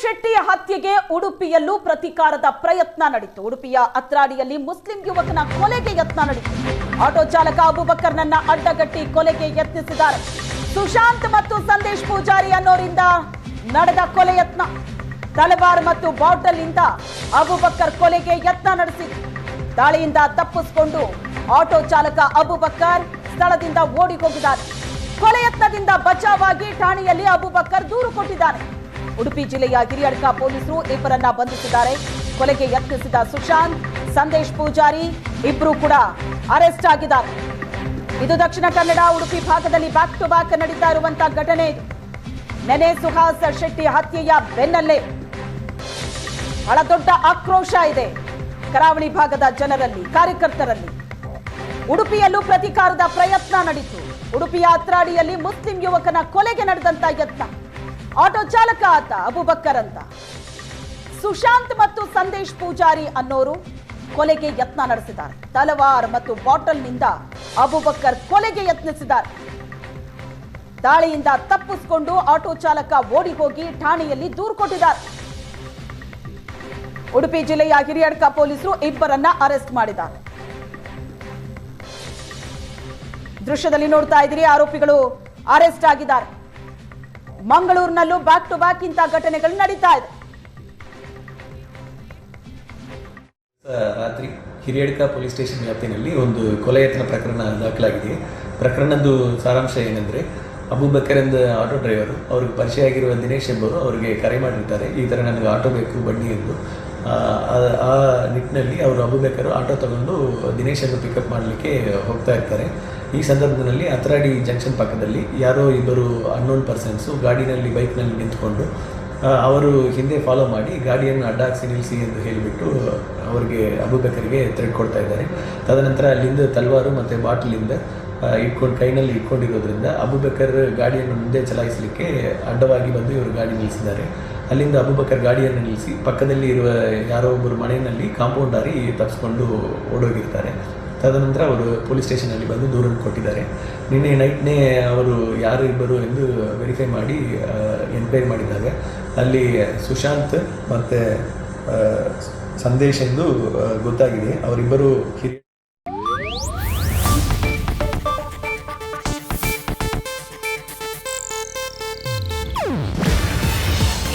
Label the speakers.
Speaker 1: ಶೆಟ್ಟಿ ಹತ್ಯೆಗೆ ಉಡುಪಿಯಲ್ಲೂ ಪ್ರತೀಕಾರದ ಪ್ರಯತ್ನ ನಡೆಯಿತು ಉಡುಪಿಯ ಅತ್ರಾಡಿಯಲ್ಲಿ ಮುಸ್ಲಿಂ ಯುವಕನ ಕೊಲೆಗೆ ಯತ್ನ ನಡೆಯಿತು ಆಟೋ ಚಾಲಕ ಅಬುಬಕರ್ನನ್ನ ಅಡ್ಡಗಟ್ಟಿ ಕೊಲೆಗೆ ಯತ್ನಿಸಿದ್ದಾರೆ. ಸುಶಾಂತ್ ಮತ್ತು ಸಂದೇಶ್ ಪೂಜಾರಿ ಅನ್ನೋರಿಂದ ನಡೆದ ಕೊಲೆ ಯತ್ನ. ತಲವಾರ್ ಮತ್ತು ಬಾಟಲ್ ಇಂದ ಅಬುಬಕ್ಕರ್ ಕೊಲೆಗೆ ಯತ್ನ ನಡೆಸಿದ್ರು. ದಾಳಿಯಿಂದ ತಪ್ಪಿಸಿಕೊಂಡು ಆಟೋ ಚಾಲಕ ಅಬುಬಕ್ಕರ್ ಸ್ಥಳದಿಂದ ಓಡಿ ಹೋಗಿದ್ದಾರೆ ಕೊಲೆ ಯತ್ನದಿಂದ ಬಚಾವಾಗಿ ಠಾಣೆಯಲ್ಲಿ ಅಬುಬಕ್ಕರ್ ದೂರು ಕೊಟ್ಟಿದ್ದಾನೆ ಉಡುಪಿ ಜಿಲ್ಲೆಯ ಹಿರಿಯಡ್ಕ ಪೊಲೀಸರು ಇಬ್ಬರನ್ನ ಬಂಧಿಸಿದ್ದಾರೆ. ಕೊಲೆಗೆ ಯತ್ನಿಸಿದ ಸುಶಾಂತ್, ಸಂದೇಶ್ ಪೂಜಾರಿ ಇಬ್ಬರು ಕೂಡ ಅರೆಸ್ಟ್ ಆಗಿದ್ದಾರೆ. ಇದು ದಕ್ಷಿಣ ಕನ್ನಡ, ಉಡುಪಿ ಭಾಗದಲ್ಲಿ ಬ್ಯಾಕ್ ಟು ಬ್ಯಾಕ್ ನಡೀತಾ ಇರುವಂತಹ ಘಟನೆ ನೆನೆ ಸುಹಾಸ್ ಶೆಟ್ಟಿ ಹತ್ಯೆಯ ಬೆನ್ನಲ್ಲೇ ಬಹಳ ದೊಡ್ಡ ಆಕ್ರೋಶ ಇದೆ ಕರಾವಳಿ ಭಾಗದ ಜನರಲ್ಲಿ, ಕಾರ್ಯಕರ್ತರಲ್ಲಿ. ಉಡುಪಿಯಲ್ಲೂ ಪ್ರತೀಕಾರದ ಪ್ರಯತ್ನ ನಡೀತು. ಉಡುಪಿಯ ಅತ್ರಾಡಿಯಲ್ಲಿ ಮುಸ್ಲಿಂ ಯುವಕನ ಕೊಲೆಗೆ ನಡೆದಂತ ಯತ್ನ. ಆಟೋ ಚಾಲಕ ಆತ ಅಬುಬಕ್ಕರ್ ಅಂತ. ಸುಶಾಂತ್ ಮತ್ತು ಸಂದೇಶ್ ಪೂಜಾರಿ ಅನ್ನೋರು ಕೊಲೆಗೆ ಯತ್ನ ನಡೆಸಿದ್ದಾರೆ. ತಲವಾರ್ ಮತ್ತು ಬಾಟಲ್ನಿಂದ ಅಬುಬಕ್ಕರ್ ಕೊಲೆಗೆ ಯತ್ನಿಸಿದ್ದಾರೆ. ದಾಳಿಯಿಂದ ತಪ್ಪಿಸಿಕೊಂಡು ಆಟೋ ಚಾಲಕ ಓಡಿ ಹೋಗಿ ಠಾಣೆಯಲ್ಲಿ ದೂರು ಕೊಟ್ಟಿದ್ದಾರೆ. ಉಡುಪಿ ಜಿಲ್ಲೆಯ ಹಿರಿಯಡ್ಕ ಪೊಲೀಸರು ಇಬ್ಬರನ್ನ ಅರೆಸ್ಟ್ ಮಾಡಿದ್ದಾರೆ. ದೃಶ್ಯದಲ್ಲಿ ನೋಡ್ತಾ ಇದ್ದೀರಿ, ಆರೋಪಿಗಳು ಅರೆಸ್ಟ್ ಆಗಿದ್ದಾರೆ. ಮಂಗಳೂರಿನಲ್ಲೂ ಬ್ಯಾಕ್ ಟು ಬ್ಯಾಕ್ ಇಂತಹ ಘಟನೆಗಳು ನಡೀತಾ ಇದೆ.
Speaker 2: ರಾತ್ರಿ ಹಿರಿಯಡ್ಕ ಪೊಲೀಸ್ ಸ್ಟೇಷನ್ ವ್ಯಾಪ್ತಿನಲ್ಲಿ ಒಂದು ಕೊಲೆ ಯತ್ನ ಪ್ರಕರಣ ದಾಖಲಾಗಿದೆ. ಪ್ರಕರಣದ್ದು ಸಾರಾಂಶ ಏನಂದರೆ, ಅಬೂಬಕರ್ ಎಂದ ಆಟೋ ಡ್ರೈವರು, ಅವ್ರಿಗೆ ಪರಿಚಯ ಆಗಿರುವ ದಿನೇಶ್ ಎಂಬರು ಅವರಿಗೆ ಕರೆ ಮಾಡಿರ್ತಾರೆ. ಈ ಥರ ನನಗೆ ಆಟೋ ಬೇಕು, ಬನ್ನಿ ಎಂದು. ಆ, ನಿಟ್ಟಿನಲ್ಲಿ ಅವರು ಅಬುಬೇಕರು ಆಟೋ ತಗೊಂಡು ದಿನೇಶನ್ನು ಪಿಕಪ್ ಮಾಡಲಿಕ್ಕೆ ಹೋಗ್ತಾ ಇರ್ತಾರೆ. ಈ ಸಂದರ್ಭದಲ್ಲಿ ಅತ್ರಾಡಿ ಜಂಕ್ಷನ್ ಪಕ್ಕದಲ್ಲಿ ಯಾರೋ ಇಬ್ಬರು ಅನ್ನೋನ್ ಪರ್ಸನ್ಸು ಗಾಡಿನಲ್ಲಿ ಬೈಕ್ನಲ್ಲಿ ನಿಂತ್ಕೊಂಡು ಅವರು ಹಿಂದೆ ಫಾಲೋ ಮಾಡಿ ಗಾಡಿಯನ್ನು ಅಡ್ಡ ಹಾಕಿಸಿ ನಿಲ್ಲಿಸಿ ಎಂದು ಹೇಳಿಬಿಟ್ಟು ಅವರಿಗೆ ಅಬುಬೇಕರಿಗೆ ಥ್ರೆಡ್ ಕೊಡ್ತಾ ಇದ್ದಾರೆ. ತದನಂತರ ಅಲ್ಲಿಂದ ತಲ್ವಾರು ಮತ್ತು ಬಾಟ್ಲಿಂದ ಇಟ್ಕೊಂಡು ಕೈನಲ್ಲಿ ಇಟ್ಕೊಂಡಿರೋದ್ರಿಂದ ಅಬುಬೇಕರ್ ಗಾಡಿಯನ್ನು ಮುಂದೆ ಚಲಾಯಿಸಲಿಕ್ಕೆ ಅಡ್ಡವಾಗಿ ಬಂದು ಇವರು ಗಾಡಿ ನಿಲ್ಲಿಸಿದ್ದಾರೆ. ಅಲ್ಲಿಂದ ಅಬುಬಕರ್ ಗಾಡಿಯನ್ನು ನಿಲ್ಲಿಸಿ ಪಕ್ಕದಲ್ಲಿ ಇರುವ ಯಾರೋ ಒಬ್ಬರು ಮನೆಯಲ್ಲಿ ಕಾಂಪೌಂಡ್ ಹಾರಿ ತಪ್ಪಿಸ್ಕೊಂಡು ಓಡೋಗಿರ್ತಾರೆ. ತದನಂತರ ಅವರು ಪೊಲೀಸ್ ಸ್ಟೇಷನಲ್ಲಿ ಬಂದು ದೂರನ್ನು ಕೊಟ್ಟಿದ್ದಾರೆ. ನಿನ್ನೆ ನೈಟ್ನೇ ಅವರು ಯಾರು ಇಬ್ಬರು ಎಂದು ವೆರಿಫೈ ಮಾಡಿ ಎನ್ಕ್ವೈರಿ ಮಾಡಿದಾಗ ಅಲ್ಲಿ ಸುಶಾಂತ್ ಮತ್ತು ಸಂದೇಶ್ ಎಂದು ಗೊತ್ತಾಗಿದೆ. ಅವರಿಬ್ಬರು